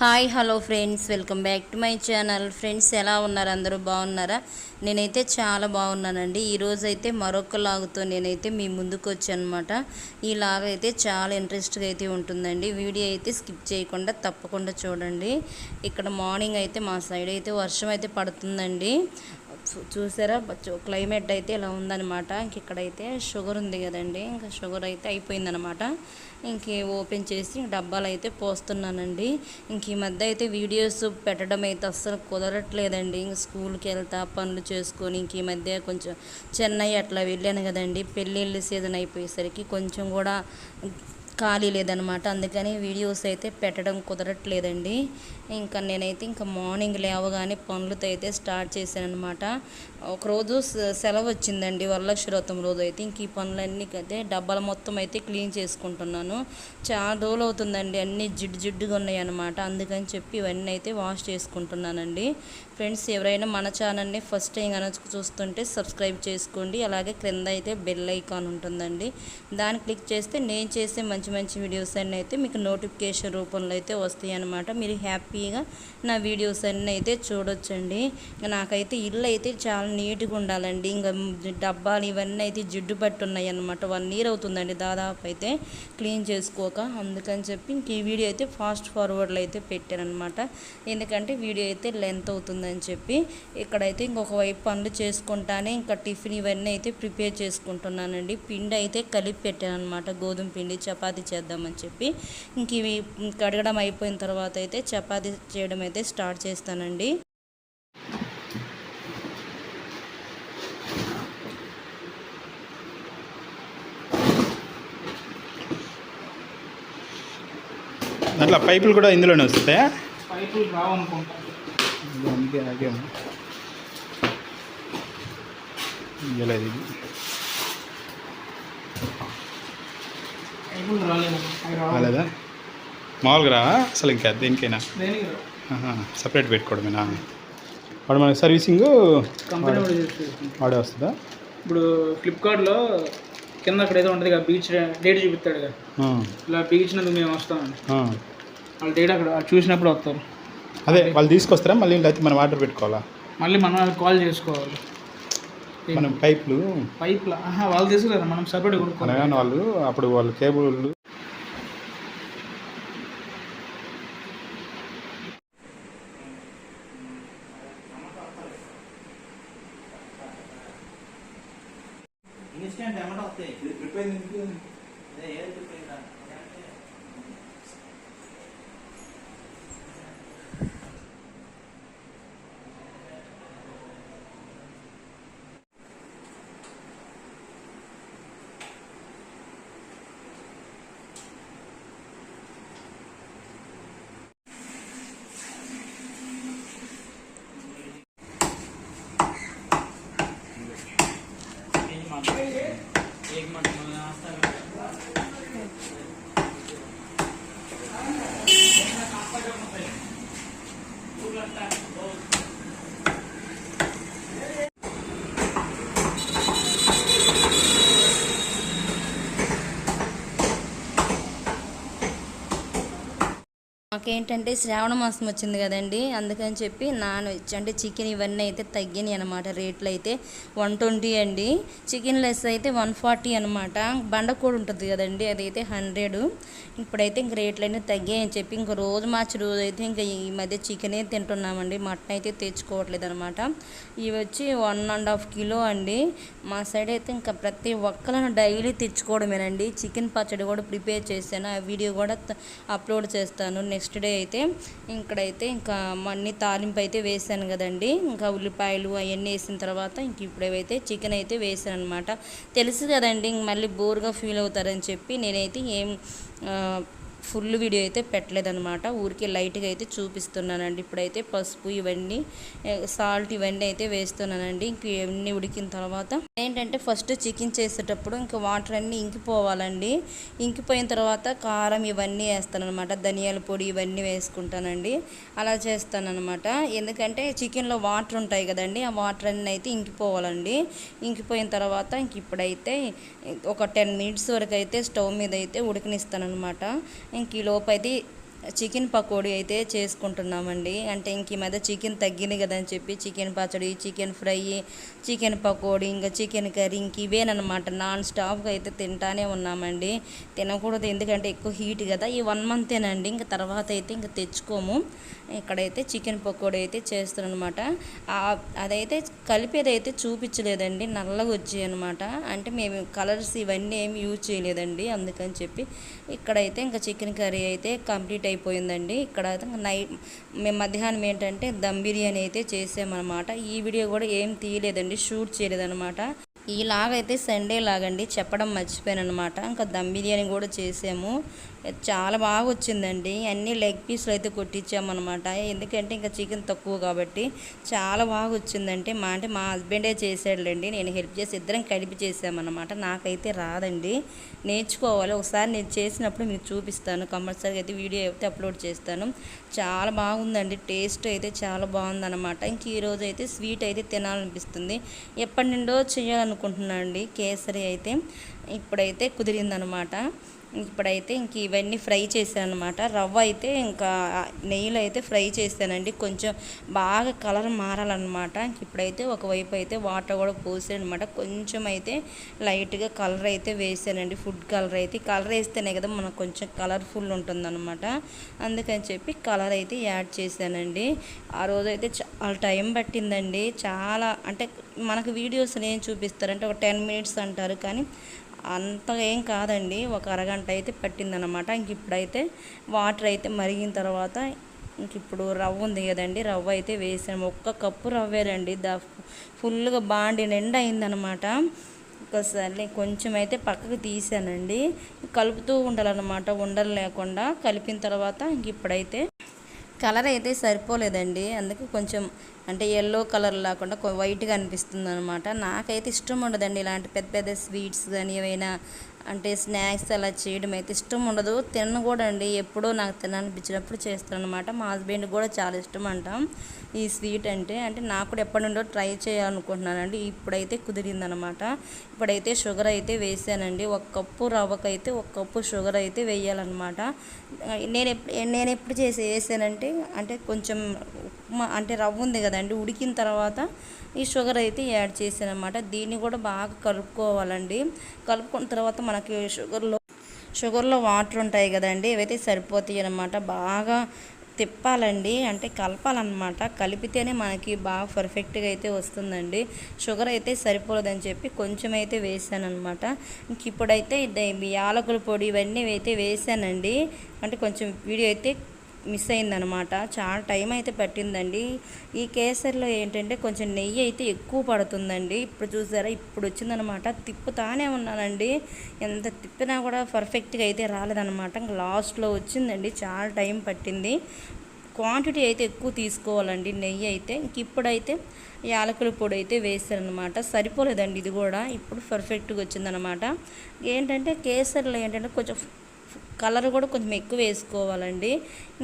Hi hello friends. Welcome back to my channel. Friends ఎలా ఉన్నారు? అందరూ బాగున్నారా? నేనైతే చాలా బాగున్నానండి. ఈరోజు అయితే మరొక లాగుతో నేనైతే మీ ముందుకు వచ్చానమాట ఈ లాగ్ అయితే చాలా ఇంట్రెస్ట్గా అయితే ఉంటుందండి. వీడియో అయితే స్కిప్ చేయకుండా తప్పకుండా చూడండి. ఇక్కడ మార్నింగ్ అయితే మా సైడ్ అయితే వర్షం అయితే పడుతుందండి. చూసారా? బ- క్లైమేట్ అయితే ఇలా ఉందన్నమాట. ఇంక ఇక్కడైతే షుగర్ ఉంది కదండి. ఇంకా షుగర్ అయితే అయిపోయిందనమాట ఇంక ఓపెన్ చేసి డబ్బాలు అయితే పోస్తున్నానండి. ఇంక ఈ మధ్య అయితే వీడియోస్ పెట్టడం అయితే అస్సలు కుదరట్లేదండి. ఇంక స్కూల్కి వెళ్తా పనులు చేసుకొని ఇంక ఈ మధ్య కొంచెం చెన్నై అట్లా వెళ్ళాను కదండి. పెళ్ళిళ్ళ సీజన్ అయిపోయేసరికి కొంచెం కూడా ఖాళీ లేదనమాట అందుకని వీడియోస్ అయితే పెట్టడం కుదరట్లేదండి. ఇంకా నేనైతే ఇంకా మార్నింగ్ లేవగానే పనులతో అయితే స్టార్ట్ చేశాను అనమాట ఒకరోజు సెలవు వచ్చిందండి వరలక్ష్మీవ్రతం రోజు అయితే. ఇంక ఈ పనులన్నీ అయితే డబ్బాలు మొత్తం అయితే క్లీన్ చేసుకుంటున్నాను. చాలా రోజులు అవుతుందండి అన్నీ జిడ్డు జిడ్డుగా ఉన్నాయి అనమాట అందుకని చెప్పి ఇవన్నీ అయితే వాష్ చేసుకుంటున్నానండి. ఫ్రెండ్స్ ఎవరైనా మన ఛానల్ని ఫస్ట్ టైం కనుక చూస్తుంటే సబ్స్క్రైబ్ చేసుకోండి. అలాగే క్రింద అయితే బెల్ ఐకాన్ ఉంటుందండి. దాన్ని క్లిక్ చేస్తే నేను చేసే మంచి మంచి వీడియోస్ అన్నీ అయితే మీకు నోటిఫికేషన్ రూపంలో అయితే వస్తాయి అన్నమాట మీరు హ్యాపీ హ్యాపీగా నా వీడియోస్ అన్నీ అయితే చూడొచ్చండి. ఇంకా నాకైతే ఇల్లు అయితే చాలా నీట్గా ఉండాలండి. ఇంకా డబ్బాలు ఇవన్నీ అయితే జిడ్డు పట్టున్నాయి అనమాట అన్నమాట వన్ ఇయర్ అవుతుందండి దాదాపు అయితే క్లీన్ చేసుకోక. అందుకని చెప్పి ఇంక ఈ వీడియో అయితే ఫాస్ట్ ఫార్వర్డ్లో అయితే పెట్టానమాట ఎందుకంటే వీడియో అయితే లెంత్ అవుతుందని చెప్పి ఇక్కడైతే ఇంకొక వైపు పనులు చేసుకుంటానే ఇంకా టిఫిన్ ఇవన్నీ అయితే ప్రిపేర్ చేసుకుంటున్నానండి. పిండి అయితే కలిపి పెట్టాను అనమాట గోధుమ పిండి చపాతీ చేద్దామని చెప్పి. ఇంక ఇవి కడగడం అయిపోయిన తర్వాత అయితే చపాతీ చేయడం అయితే స్టార్ట్ చేస్తానండి. దాంట్లో పైపులు కూడా ఇందులోనే వస్తాయా? పైపులు రాలేదా? మామూలుగా రా అసలు ఇంకా దేనికైనా. సపరేట్ పెట్టుకోవడమేనా? వాడు మన సర్వీసింగ్ వాడే వస్తుందా? ఇప్పుడు ఫ్లిప్కార్ట్లో కింద అక్కడ ఏదో ఉంటుంది బీచ్ డేట్ చూపిస్తాడు ఇలా బీచ్చినందుకు మేము వస్తామండి ఆ. వాళ్ళ డేట్ అక్కడ చూసినప్పుడు వస్తారు అదే వాళ్ళు తీసుకొస్తారా? మళ్ళీ లేకపోతే మనం ఆర్డర్ పెట్టుకోవాలా? మళ్ళీ మనం కాల్ చేసుకోవాలి. మనం పైపులు. పైప్లా? వాళ్ళు తీసుకురా మనం సపరేట్ కొనుక్కోవాలి. వాళ్ళు అప్పుడు వాళ్ళు కేబుల్ തീർച്ചയായിട്ടും നമ്മുടെ അവസ്ഥയായി ഏത് మాకేంటంటే శ్రావణ మాసం వచ్చింది కదండి అందుకని చెప్పి నాన్ వెజ్ అంటే చికెన్ ఇవన్నీ అయితే తగ్గినాయి అనమాట రేట్లు అయితే వన్ ట్వంటీ అండి. చికెన్ లెస్ అయితే వన్ ఫార్టీ అనమాట బండకోడి ఉంటుంది కదండి అదైతే హండ్రెడ్. ఇప్పుడైతే ఇంక రేట్లు అయితే తగ్గాయని చెప్పి ఇంక రోజు మార్చి రోజు అయితే ఇంకా ఈ మధ్య చికెనే తింటున్నామండి మటన్ అయితే తెచ్చుకోవట్లేదు అనమాట ఇవి వచ్చి వన్ అండ్ హాఫ్ కిలో అండి. మా సైడ్ అయితే ఇంకా ప్రతి ఒక్కలను డైలీ తెచ్చుకోవడమేనండి. చికెన్ పచ్చడి కూడా ప్రిపేర్ చేశాను ఆ వీడియో కూడా అప్లోడ్ చేస్తాను. నెక్స్ట్ డే అయితే ఇక్కడైతే ఇంకా అన్ని తాలింపు అయితే వేసాను కదండి. ఇంకా ఉల్లిపాయలు అవన్నీ వేసిన తర్వాత ఇంక ఇప్పుడేవైతే చికెన్ అయితే వేసాను అనమాట తెలుసు కదండి ఇంక మళ్ళీ బోర్గా ఫీల్ అవుతారని చెప్పి నేనైతే ఏం ఫుల్ వీడియో అయితే పెట్టలేదనమాట ఊరికే లైట్గా అయితే చూపిస్తున్నానండి. ఇప్పుడైతే పసుపు ఇవన్నీ సాల్ట్ ఇవన్నీ అయితే వేస్తున్నానండి. ఇంక ఇవన్నీ ఉడికిన తర్వాత ఏంటంటే ఫస్ట్ చికెన్ చేసేటప్పుడు ఇంకా వాటర్ అన్నీ ఇంకిపోవాలండి. ఇంకిపోయిన తర్వాత కారం ఇవన్నీ వేస్తానమాట ధనియాల పొడి ఇవన్నీ వేసుకుంటానండి. అలా చేస్తానమాట ఎందుకంటే చికెన్లో వాటర్ ఉంటాయి కదండి ఆ వాటర్ అన్నీ అయితే ఇంకిపోవాలండి. ఇంకిపోయిన తర్వాత ఇంక ఇప్పుడైతే ఒక టెన్ మినిట్స్ వరకు అయితే స్టవ్ మీద అయితే ఉడికినిస్తానమాట ఇంక ఈ లోపు అయితే చికెన్ పకోడీ అయితే చేసుకుంటున్నామండి. అంటే ఇంక ఈ మధ్య చికెన్ తగ్గింది కదా అని చెప్పి చికెన్ పచ్చడి చికెన్ ఫ్రై చికెన్ పకోడీ ఇంకా చికెన్ కర్రీ ఇంక ఇవేనమాట నాన్ స్టాప్గా అయితే తింటానే ఉన్నామండి. తినకూడదు ఎందుకంటే ఎక్కువ హీట్ కదా. ఈ వన్ మంతేనండి. ఇంకా తర్వాత అయితే ఇంకా తెచ్చుకోము. ఇక్కడైతే చికెన్ పకోడీ అయితే చేస్తారనమాట అదైతే కలిపేదైతే చూపించలేదండి. నల్లగా వచ్చాయి అనమాట అంటే మేము కలర్స్ ఇవన్నీ ఏమి యూజ్ చేయలేదండి. అందుకని చెప్పి ఇక్కడైతే ఇంకా చికెన్ కర్రీ అయితే కంప్లీట్ అయిపోయిందండి. ఇక్కడ నైట్ మేము మధ్యాహ్నం ఏంటంటే దమ్ బిర్యానీ అయితే చేసామన్నమాట. ఈ వీడియో కూడా ఏం తీయలేదండి షూట్ చేయలేదన్నమాట. ఇలాగైతే సండే లాగండి చెప్పడం మర్చిపోయాను అనమాట ఇంకా దమ్ బిర్యానీ కూడా చేసాము. చాలా బాగా వచ్చిందండి. అన్ని లెగ్ పీస్లు అయితే కొట్టించామన్నమాట. ఎందుకంటే ఇంకా చికెన్ తక్కువ కాబట్టి చాలా బాగా వచ్చిందంటే మా అంటే మా హస్బెండే చేశాడులేండి. నేను హెల్ప్ చేసి ఇద్దరం కలిపి చేసామన్నమాట. నాకైతే రాదండి. నేర్చుకోవాలి. ఒకసారి నేను చేసినప్పుడు మీకు చూపిస్తాను. కంపల్సరీగా అయితే వీడియో అయితే అప్లోడ్ చేస్తాను. చాలా బాగుందండి. టేస్ట్ అయితే చాలా బాగుందన్నమాట. ఇంక ఈరోజు అయితే స్వీట్ అయితే తినాలనిపిస్తుంది. ఎప్పటి నుండో చేయాలనుకుంటున్నాను అండి కేసరి అయితే ఇప్పుడైతే కుదిరిందనమాట ఇప్పుడైతే ఇంక ఇవన్నీ ఫ్రై చేశాను అనమాట రవ్వ అయితే ఇంకా నెయ్యిలో అయితే ఫ్రై చేశానండి కొంచెం బాగా కలర్ మారాలన్నమాట. ఇంక ఇప్పుడైతే ఒకవైపు అయితే వాటర్ కూడా పోసానమాట కొంచెం అయితే లైట్గా కలర్ అయితే వేసానండి. ఫుడ్ కలర్ అయితే కలర్ వేస్తేనే కదా మనకు కొంచెం కలర్ఫుల్ ఉంటుందన్నమాట. అందుకని చెప్పి కలర్ అయితే యాడ్ చేశానండి. ఆ రోజు అయితే చాలా టైం పట్టిందండి. చాలా అంటే మనకు వీడియోస్ ఏం చూపిస్తారంటే ఒక టెన్ మినిట్స్ అంటారు. కానీ అంత ఏం కాదండి. ఒక అరగంట అయితే పట్టిందనమాట ఇంక ఇప్పుడైతే వాటర్ అయితే మరిగిన తర్వాత ఇంక ఇప్పుడు రవ్వ ఉంది కదండి. రవ్వ అయితే వేసాము. ఒక్క కప్పు రవ్వేనండి. దా ఫుల్గా బాండి నిండా అయిందనమాట ఒకసారి కొంచెం అయితే పక్కకు తీసానండి. కలుపుతూ ఉండాలన్నమాట. ఉండలు లేకుండా కలిపిన తర్వాత ఇంక ఇప్పుడైతే కలర్ అయితే సరిపోలేదండి. అందుకే కొంచెం అంటే ఎల్లో కలర్ లేకుండా వైట్గా అనిపిస్తుంది అనమాట నాకైతే ఇష్టం ఉండదండి ఇలాంటి పెద్ద పెద్ద స్వీట్స్ కానీ ఏవైనా అంటే స్నాక్స్ అలా చేయడం అయితే ఇష్టం ఉండదు. తిన్న కూడా అండి. ఎప్పుడో నాకు తినాలనిపించినప్పుడు చేస్తాను అనమాట మా హస్బెండ్ కూడా చాలా ఇష్టం అంటాం. ఈ స్వీట్ అంటే అంటే నాకు కూడా ఎప్పటి నుండో ట్రై చేయాలనుకుంటున్నానండి. ఇప్పుడైతే కుదిరిందనమాట ఇప్పుడైతే షుగర్ అయితే వేసానండి. ఒక కప్పు రవ్వకైతే ఒక కప్పు షుగర్ అయితే వేయాలన్నమాట. నేను ఎప్పుడు నేను ఎప్పుడు చేసి వేసానంటే అంటే కొంచెం ఉప్మా అంటే రవ్వ ఉంది కదండి ఉడికిన తర్వాత ఈ షుగర్ అయితే యాడ్ చేశాను అనమాట దీన్ని కూడా బాగా కలుపుకోవాలండి. కలుపుకున్న తర్వాత మనకి షుగర్లో షుగర్లో వాటర్ ఉంటాయి కదండి ఇవైతే సరిపోతాయి అనమాట బాగా తిప్పాలండి అంటే కలపాలన్నమాట. కలిపితేనే మనకి బాగా పర్ఫెక్ట్గా అయితే వస్తుందండి. షుగర్ అయితే సరిపోలేదని చెప్పి కొంచెం అయితే వేసాను అనమాట ఇంక ఇప్పుడైతే యాలకుల పొడి ఇవన్నీ అయితే వేసానండి. అంటే కొంచెం వీడియో అయితే మిస్ అయిందనమాట చాలా టైం అయితే పట్టిందండి. ఈ కేసరిలో ఏంటంటే కొంచెం నెయ్యి అయితే ఎక్కువ పడుతుందండి. ఇప్పుడు చూసారా ఇప్పుడు వచ్చిందనమాట తిప్పుతానే ఉన్నానండి. ఎంత తిప్పినా కూడా పర్ఫెక్ట్గా అయితే రాలేదనమాట ఇంకా లాస్ట్లో వచ్చిందండి. చాలా టైం పట్టింది. క్వాంటిటీ అయితే ఎక్కువ తీసుకోవాలండి నెయ్యి అయితే. ఇంక ఇప్పుడైతే యాలకుల పొడి అయితే వేసారనమాట సరిపోలేదండి ఇది కూడా. ఇప్పుడు పర్ఫెక్ట్గా వచ్చిందనమాట ఏంటంటే కేసరిలో ఏంటంటే కొంచెం కలర్ కూడా కొంచెం ఎక్కువ వేసుకోవాలండి.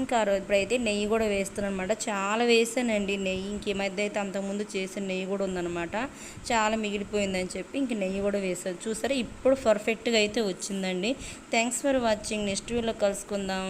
ఇంకా ఇప్పుడైతే నెయ్యి కూడా వేస్తున్నాను అనమాట చాలా వేసానండి నెయ్యి. ఇంక ఈ మధ్య అయితే అంతకుముందు చేసిన నెయ్యి కూడా ఉందన్నమాట. చాలా మిగిలిపోయిందని చెప్పి ఇంక నెయ్యి కూడా వేసాను. చూసారా? ఇప్పుడు పర్ఫెక్ట్గా అయితే వచ్చిందండి. థ్యాంక్స్ ఫర్ వాచింగ్ నెక్స్ట్ వీడియోలో కలుసుకుందాం.